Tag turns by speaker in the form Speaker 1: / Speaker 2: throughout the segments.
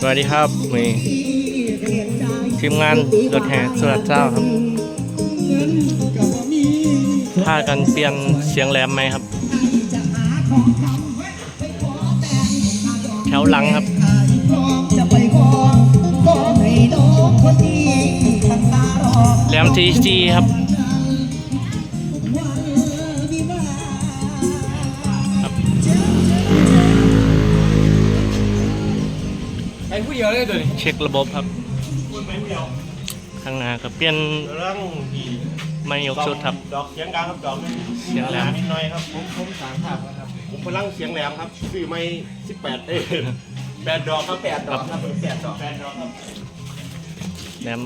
Speaker 1: สวัสดีครับมีทีมงานรถแห่สุรัตเจ้าครับพากันเปลี่ยนเสียงแหลมไหมครับ แถวหลังครับแหลมทีจีครับ
Speaker 2: อ้ผู้เดียวเลยตัวนี้
Speaker 1: เช็คระบบครับข้างหน้าก็เปลี่ยน
Speaker 3: เรื่องที่
Speaker 1: ไม่ยกชุดครับ
Speaker 3: ดอกเสียงกลางครับดอกนึง
Speaker 1: เสียงแหลม
Speaker 3: นิดหน่อยครับผม
Speaker 2: ผมสามภาพนะครับ
Speaker 3: ผมพลังเสียงแหลมครับซื้อไม่สิบแปดเอ้ยแปดดอกครับแปดดอกครับแปดดอกแปดดอกครับ
Speaker 1: แหลม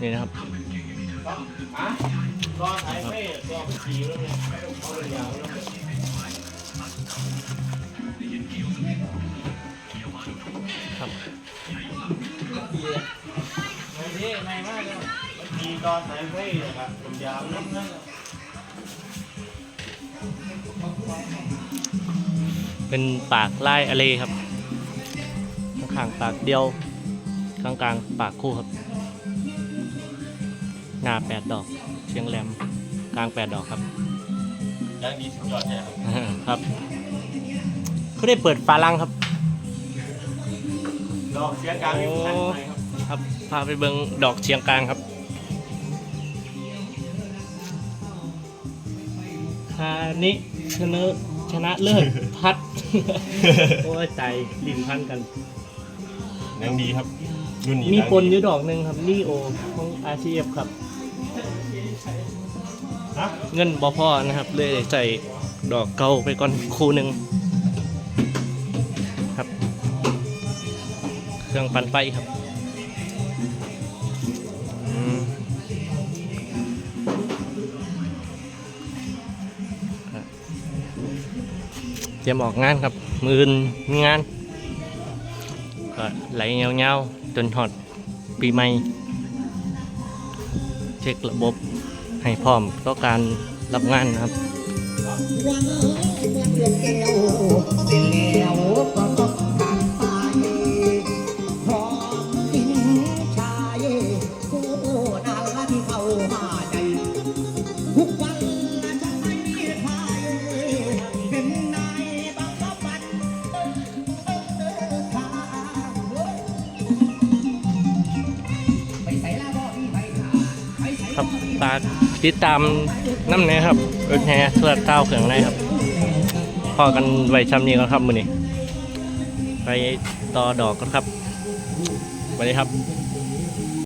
Speaker 1: นี่นะครับ
Speaker 3: อะรอถ่ายไม่รอขี่แล้วเนี่ย ไม่
Speaker 2: ดีไม่มากเลย
Speaker 3: ขี่รอถ่ายไม่นะครับผมยาวแล้วนะ
Speaker 1: เป็นปากไล่อะไรครับ ข้างๆปากเดียวกลางๆปากคู่ครับหน้าแปดดอก เชียงแหลมกลางแปดดอกครับ
Speaker 3: ยังดีสุดยอดใช่ครับ
Speaker 1: ครับเขาได้เปิดฝาลังครับ
Speaker 3: ดอกเสียงกลางนี่ทันไหมครับ
Speaker 1: ครับพาไปเบิงดอกเชียงกลางครับคานิชนะชนะเลิศพัด โอ้ยใจลิ้นพันกัน
Speaker 3: ยังดีครับรุ่นนี้
Speaker 1: มี
Speaker 3: ดัง
Speaker 1: ปนอ
Speaker 3: ดี
Speaker 1: ยู่ดอกหนึ่งครับนี่โอของอาชีพครับ
Speaker 3: ฮะ
Speaker 1: เงินบ่พอนะครับ เลยได้ใส่ดอกเก่าไปก่อนคู่หนึ่ง เครื่องปั่นไฟครับอืมครับเตรียมออกงานครับ มือนมีงานก็ไหลเงาๆจนหอดปีใหม่ เช็คระบบให้พร้อมต่อการรับงานนะครับ
Speaker 4: ครับ
Speaker 1: ฝากติดตามน้ำเนี้ครับรถแห่สวัดเต้าเขื่องในครับพอกันไว้ชำนี้กันครับมือนี้ไปต่อดอกกันครับสวัสดีครับ